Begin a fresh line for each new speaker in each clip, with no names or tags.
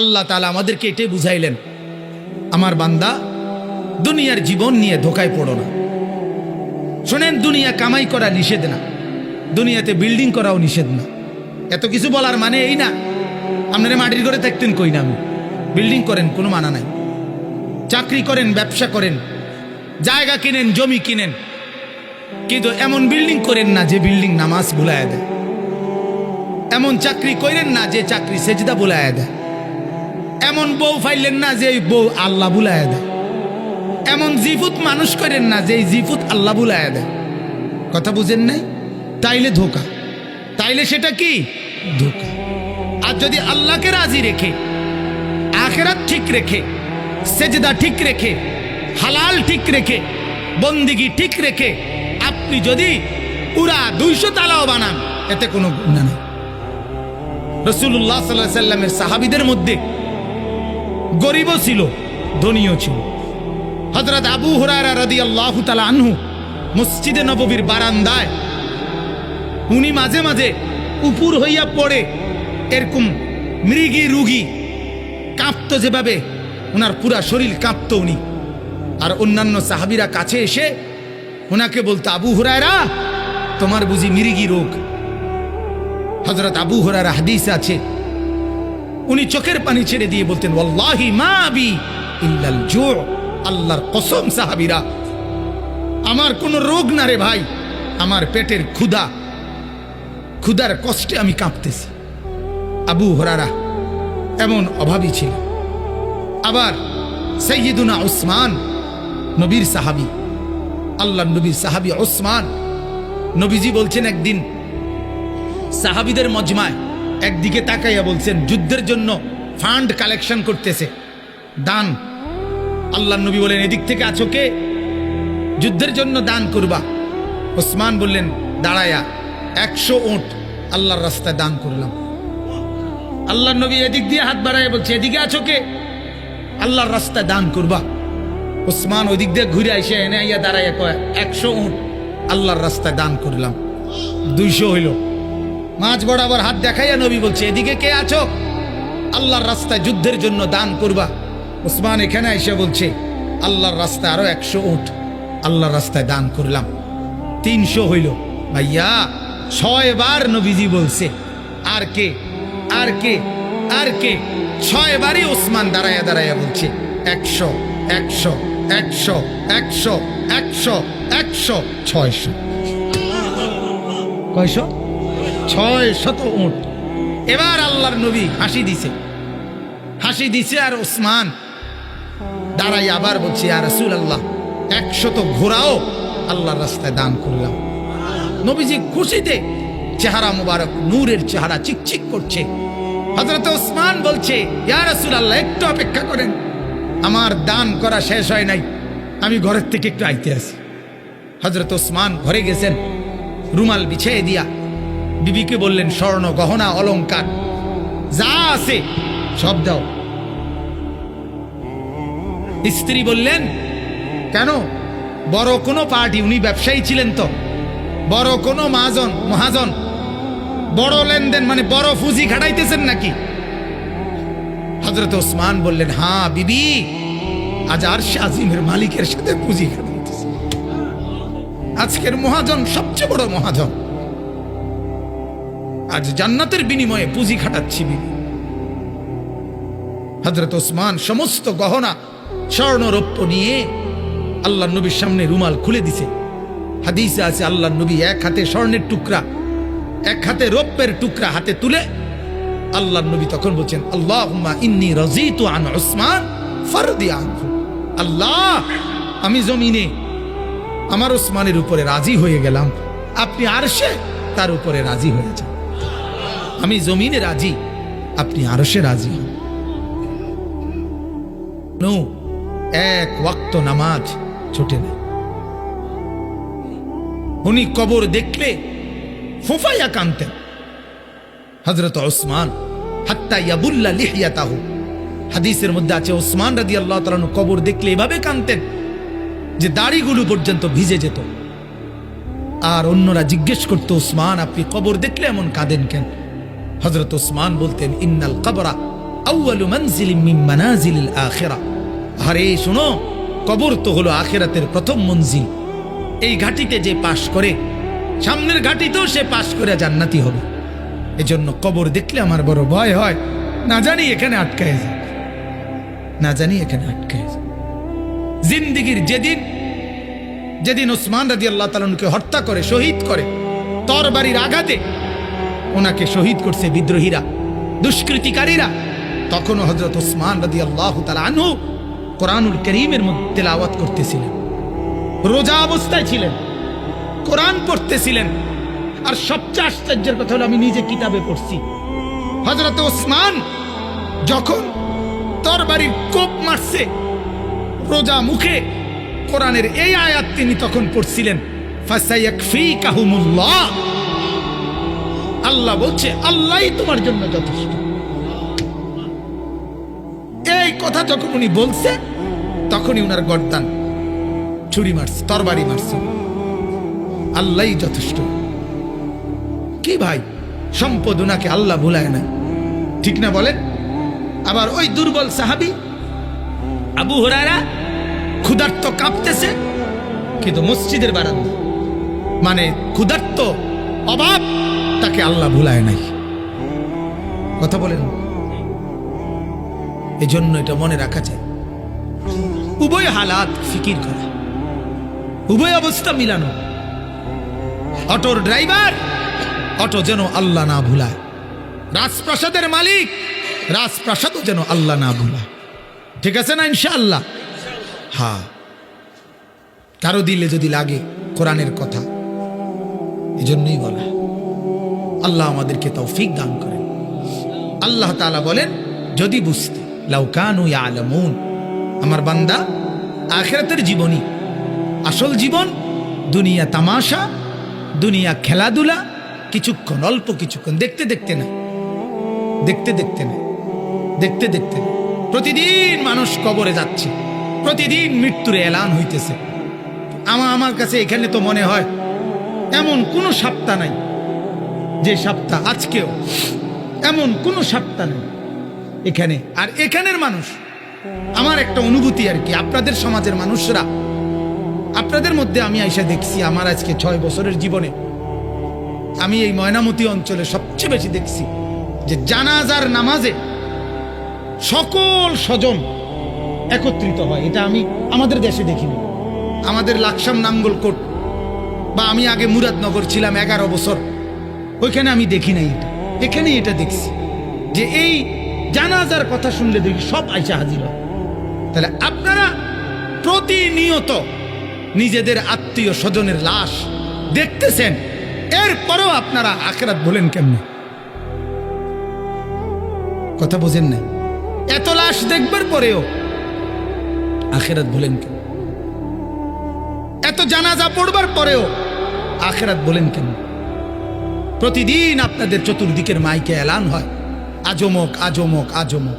আল্লাহ তালা আমাদেরকে এটাই বুঝাইলেন, আমার বান্দা, দুনিয়ার জীবন নিয়ে ধোকায় পড়ো না। শোনেন, দুনিয়া কামাই করা নিষেধ না, দুনিয়াতে বিল্ডিং করাও নিষেধ না। এত কিছু বলার মানে এই না, আপনারা মাটির ঘরে থাকতেন কই না আমি? বিল্ডিং করেন, কোনো মানা নাই। চাকরি করেন, ব্যবসা করেন, জায়গা কিনেন, জমি কিনেন, কিন্তু এমন বিল্ডিং করেন না যে বিল্ডিং নামাজ ভুলায় দেয়। এমন চাকরি করেন না যে চাকরি সেজদা ভুলায় দেয়। এমন বউ ফাইলেন না যে বউ আল্লাহ ভুলায় দেয়। এমন জিফুত মানুষ করেন না যে জিফুত আল্লাহ ভুলায় দেয়। কথা বুঝেন নাই? তাইলে ধোকা। তাইলে সেটা কি? ধোকা। আর যদি আল্লাহকে রাজি রেখে, আখেরাত ঠিক রেখে, সেজদা ঠিক রেখে, হালাল ঠিক রেখে, বন্দিগি ঠিক রেখে, আপনি যদি পুরা দুইশো তালাও বানান, এতে কোনো গুণা নেই। রসুল্লাহ সাল্লাহ সাল্লামের সাহাবিদের মধ্যে গরিবও ছিল, ধনীও ছিল। হজরত আবু হুরারা রদি আল্লাহ আনহু মসজিদে নববীর বারান্দায় উনি মাঝে মাঝে উপুর হইয়া পড়ে এরকম মৃগী রুগী কাঁপতো যেভাবে ওনার পুরা শরীর কাঁপতো উনি। আর অন্যান্য সাহাবিরা কাছে এসে ওনাকে বলতো, আবু হুরায়রা, তোমার বুঝি মিরিগি রোগ? হজরত আবু হুরায়রা হাদিস আছে উনি চোখের পানি ছেড়ে দিয়ে বলতেন মা আল্লাহর কসম সাহাবিরা। আমার কোনো রোগ না রে ভাই, আমার পেটের ক্ষুধা। ক্ষুধার কষ্টে আমি কাঁপতেছি। আবু হরারা এমন অভাবী ছিল। আবার সৈয়দুনা ওসমান নবীর সাহাবি। আল্লাহ নবীর সাহাবি ওসমান নবীজি বলছেন একদিন, সাহাবিদের মজমায় একদিকে তাকাইয়া বলছেন, যুদ্ধের জন্য ফান্ড কালেকশন করতেছে। দান। আল্লাহ নবী বলেন, এদিক থেকে আছো কে? যুদ্ধের জন্য দান করবা। ওসমান বললেন, দাঁড়ায়া, একশো ওট আল্লাহর রাস্তায় দান করলাম। আল্লাহ নবী এদিক দিয়ে হাত বাড়ায় বলছে, এদিকে আছো কে? আল্লাহর রাস্তায় দান করবা। ওসমান ওই দিক দিয়ে ঘুরে আসে এনে আইয়া দাঁড়াইয়া কয়, একশো উঠ আল্লাহর রাস্তায় দান করলাম। দুইশো হইল। মাঝ বরাবর হাত দেখাইয়া নবী বলছে, এদিকে কে আছো? আল্লাহর রাস্তায় যুদ্ধের জন্য দান করবা। উসমান এখানে এসে বলছে, আল্লাহর রাস্তায় আরও একশো উঠ, আল্লাহর রাস্তায় দান করলাম। তিনশো হইল। ভাইয়া, ছয় বার নবীজি বলছে, আর কে আর কে আর কে? ছয় বারই ওসমান দাঁড়াইয়া দাঁড়াইয়া বলছে, একশো একশো একশো একশো একশো একশো, ছয়শো। কয়শো? ছয় শত উঠ এবার আল্লাহর নবী হাসি দিছে। হাসি দিছে আর ওসমান দাঁড়াই আবার বলছি আর রসুল আল্লাহ একশত ঘোরাও আল্লাহর রাস্তায় দান করলাম। নবীজি খুশিতে চেহারা মুবারক, নূরের চেহারা চিকচিক করছে। হজরত ওসমান বলছে, ইয়া রসুল আল্লাহ একটু অপেক্ষা করেন, আমার দান করা শেষ হয় নাই, আমি ঘরের থেকে একটু আইতে আসি। হজরত ওসমান ঘরে গেছেন, রুমাল বিছিয়ে দিয়া বিবিকে বললেন, স্বর্ণ গহনা, অলংকার, যা আছে সব দাও। স্ত্রী বললেন, কেন? বড় কোনো পার্টি, উনি ব্যবসায়ী ছিলেন তো। বড় কোনো মহাজন মহাজন, বড় লেনদেন মানে বড় ফুজি খাটাইতেছেন নাকি? হজরত ওসমান বললেন হ্যাঁ বিবি, আজ আর আজিমের মালিকের সাথে পুঁজি খাটাইতেছে। আজকের মহাজন সবচেয়ে বড় মহাজন। আজ জান্নাতের বিনিময়ে পুঁজি খাটাচ্ছি বিবি। হজরত ওসমান সমস্ত গহনা স্বর্ণ রৌপ্য নিয়ে আল্লাহ নবীর সামনে রুমাল খুলে দিছে। হাদিসে আছে আল্লাহ নবী এক হাতে স্বর্ণের টুকরা, এক হাতে রৌপ্যের টুকরা হাতে তুলে আল্লাহ নবী তখন বলছেন আল্লাহ ইন্নি রাজিতু আন ওসমান ফরদি আল্লাহ, আমি জমিনে আমার ওসমানের উপরে রাজি হয়ে গেলাম। আপনি আরশে তার উপরে রাজি হয়ে যান। আমি জমিনে রাজি। আপনি আরশে রাজি হন। নো, এক ওয়াক্ত নামাজ ছুটে নেই উনি কবর দেখলে ফুফাইয়া কানতেন হজরত ওসমান, হাত্তা ইয়াবুল্লা লিহিয়াতাহু। হাদিসের মধ্যে আছে, ওসমান রাদি আল্লাহ তালানু কবর দেখলে এভাবে কানতেন যে দাড়িগুলো পর্যন্ত ভিজে যেত। আর অন্যরা জিজ্ঞেস করতো, ওসমান, আপনি কবর দেখলে এমন কাঁদেন কেন? হজরত ওসমান বলতেন, ইন্নাল কবরা আউয়ালু মানজিলিম মিন মানাজিলিল আখিরা। আরে, শোনো, কবর তো হলো আখিরাতের প্রথম মঞ্জিল। এই ঘাটিতে যে পাশ করে, সামনের ঘাটিতেও সে পাশ করে জান্নাতি হবে। এজন্য কবর দেখলে আমার বড় ভয় হয়। না জানি এখানে আটকায় যায়। না জানি এখানে আটকায় যায়। জিন্দিগির যেদিন যেদিন ওসমান রাজি আল্লাহ তালনকে হত্যা করে, শহীদ করে, তরবারির আঘাতে ওনাকে শহীদ করছে বিদ্রোহীরা, দুষ্কৃতিকারীরা। তখনও হজরত ওসমান রাজি আল্লাহ আনহু কোরআনুল করিমের মধ্যে তেলাওয়াত করতেছিলেন। রোজা অবস্থায় ছিলেন, কোরআন পড়তেছিলেন। আর সবচেয়ে আশ্চর্যের কথা হলো, আমি নিজে কিতাবে পড়ছি। হজরত ওসমান যখন তরবারির কোপ মারছে, রোজা মুখে, কোরআনের এই আয়াত তিনি তখন পড়ছিলেন ফাসাইয়াকফিকাহুমুল্লাহ আল্লাহ বলছে, আল্লাহই তোমার জন্য যথেষ্ট। এই কথা যখন উনি বলছে, তখনই উনার গর্দান, ছুরি মারছে, তরবারি মারছে। আল্লাহই যথেষ্ট। কি ভাই, সম্পদ উনাকে আল্লাহ ভুলায় না। ঠিক না বলেন? আবার ওই দুর্বল সাহাবি, আবু হুরায়রা, ক্ষুধার্ত কাঁপতেছে, কিন্তু মসজিদের বারান্দা মানে ক্ষুধার্ত অভাব তাকে আল্লাহ ভুলায় নাই। কথা বলেন। এজন্য এটা মনে রাখা যায়। উভয় হালাত ফিকির করা। উভয় অবস্থা মিলানো। অটোর ড্রাইভার, অটো যেন আল্লাহ না ভুলায়। রাজপ্রাসাদের মালিক, রাজপ্রাসাদও যেন আল্লাহ না ভুলায়। ঠিক আছে না ইনশাআল্লাহ? হ্যাঁ। কারও দিলে যদি লাগে কোরআনের কথা, এজন্যই বলা। আল্লাহ আমাদেরকে তৌফিক দান করেন। আল্লাহ তাআলা বলেন, যদি বুঝতে লাউকানু ইয়ালামুন। আমার বান্দা, আখেরাতের জীবনী, আসল জীবন, দুনিয়া তামাশা, দুনিয়া খেলাধুলা, কিছুক্ষণ, অল্প কিছুক্ষণ, দেখতে দেখতে না, দেখতে দেখতে না, দেখতে দেখতে না। প্রতিদিন মানুষ কবরে যাচ্ছে, প্রতিদিন মৃত্যুর এলান হইতেছে। আমার আমার কাছে এখানে তো মনে হয়, এমন কোনো সপ্তাহ নাই যে সপ্তাহ আজকেও এমন কোনো সপ্তাহ নেই। এখানে, আর এখানের মানুষ, আমার একটা অনুভূতি আর কি, আপনাদের সমাজের মানুষরা, আপনাদের মধ্যে আমি আইসা দেখছি, আমার আজকে ছয় বছরের জীবনে, আমি এই ময়নামতি অঞ্চলে সবচেয়ে বেশি দেখছি, যে জানাজার নামাজে সকল স্বজন একত্রিত হয়। এটা আমি আমাদের দেশে দেখিনি। আমাদের লাকসাম নাঙ্গল কোট বা আমি আগে মুরাদনগর ছিলাম এগারো বছর। ওইখানে আমি দেখি নাই এটা। এখানেই এটা দেখছি। যে এই জানাজার কথা শুনলে দেখি সব আইসা হাজির হয়। তাহলে আপনারা প্রতিনিয়ত নিজেদের আত্মীয় স্বজনের লাশ দেখতেছেন, এরপরেও আপনারা আখেরাত বলেন কেমনে? কথা বোঝেন না এত লাশ দেখবার পরেও আখেরাত বলেন কেন এত জানাজা পড়বার পরেও আখেরাত বলেন কেন প্রতিদিন আপনাদের চতুর্দিকের মাইকে এলান হয়। আজমক আজমক আজমক।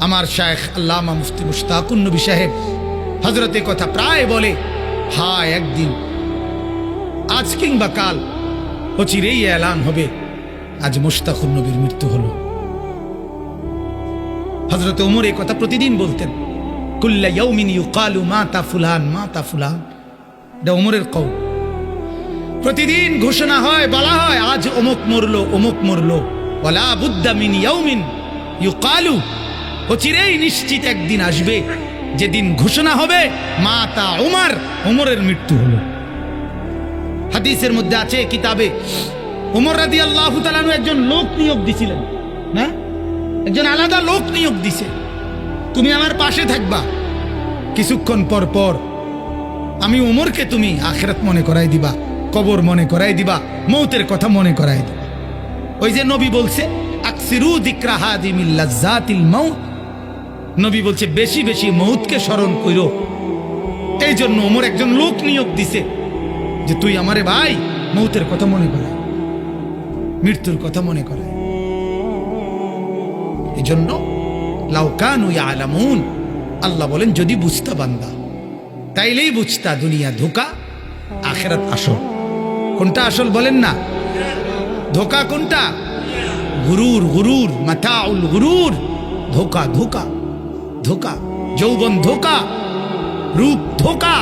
আমার শায়েখ আল্লামা মুফতি মুশতাকুন নবী সাহেব হজরতে কথা প্রায় বলে, হায়, একদিন, আজ কিংবা কাল অচিরেই এলান হবে। আজ মুশতাকুন নবীর মৃত্যু হল। হজরত ওমর এই কথা প্রতিদিন বলতেন, কুল্লা ইয়াউমিন ইউকালু মাতা ফুলান মাতা ফুলান। এটা ওমরের কৌ প্রতিদিন ঘোষণা হয়, বলা হয়, আজ অমুক মরলো অমুক মরলো। ওয়ালা বুদ্দা মিন ইয়াউমিন ইউকালু। অচিরেই নিশ্চিত একদিন আসবে, যেদিন ঘোষণা হবে মা তা ওমর ওমরের মৃত্যু হলো। হাদিসের মধ্যে আছে, কিতাবে ওমর রাদি আল্লাহ একজন লোক নিয়োগ দিছিলেন। না? একজন আলাদা লোক নিয়োগ দিছে। তুমি আমার পাশে থাকবা। কিছুক্ষণ পর পর আমি ওমরকে তুমি আখেরাত মনে করাই দিবা। কবর মনে করাই দিবা, মৌতের কথা মনে করাই দিবা। ওই যে নবী বলছে নবী বলছে, বেশি বেশি মৌতকে স্মরণ কইরো। এই জন্য ওমর একজন লোক নিয়োগ দিছে, যে তুই আমারে ভাই, মৌতের কথা মনে করায় মৃত্যুর কথা মনে করায় এই জন্য লাউকানু আলামুন আল্লাহ বলেন, যদি বুঝতা বান্দা, তাইলেই বুঝতা দুনিয়া ধোকা, আখেরাত আসল কোনটা আসল বলেন না? ধোকা কোনটা? গুরুর গুরুর মাথাউল গুরুর। ধোকা ধোকা ধোকা, যৌবন ধোকা, রূপ ধোকা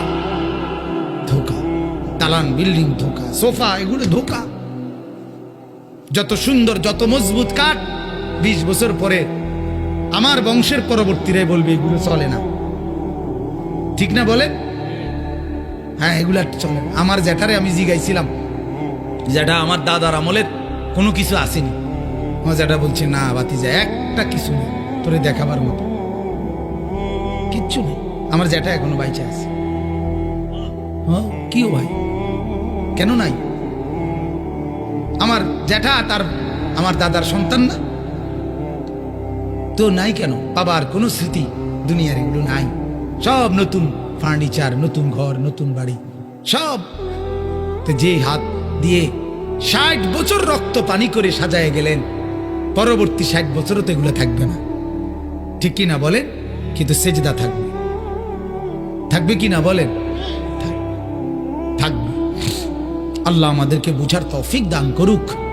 ধোকা, দালান, বিল্ডিং ধোকা, সোফা, এগুলো ধোকা। যত সুন্দর, যত মজবুত কাঠ, বিশ বছর পরে আমার বংশের পরবর্তীরাই বলবে, এগুলো চলে না। ঠিক না বলে হ্যাঁ এগুলা চলে। আমার জ্যাঠারে আমি জিগাইছিলাম। জ্যাঠা আমার দাদার আমলের কোনো কিছু আসেনি। আমার জ্যাঠা বলছে, না বাতি যায় একটা কিছু নেই, তোরে দেখাবার মতো। কিচ্ছু নেই। আমার জ্যাঠা এখনও বাইচে আছে। হ্যাঁ কিও ভাই? কেন নাই? আমার জ্যাঠা তার, আমার দাদার সন্তান না? তো নাই কেন? বাবার কোনো স্মৃতি দুনিয়ার এগুলো নাই। সব নতুন ফার্নিচার, নতুন ঘর, নতুন বাড়ি, সব। যে হাত দিয়ে ষাট বছর রক্ত পানি করে সাজায় গেলেন। পরবর্তী ষাট বছরও তো এগুলো থাকবে না। ঠিক কি না বলেন? কিন্তু সেজদা থাকবে। থাকবে কি না বলেন? থাক- থাকবে। আল্লাহ আমাদেরকে বুঝার তৌফিক দান করুক।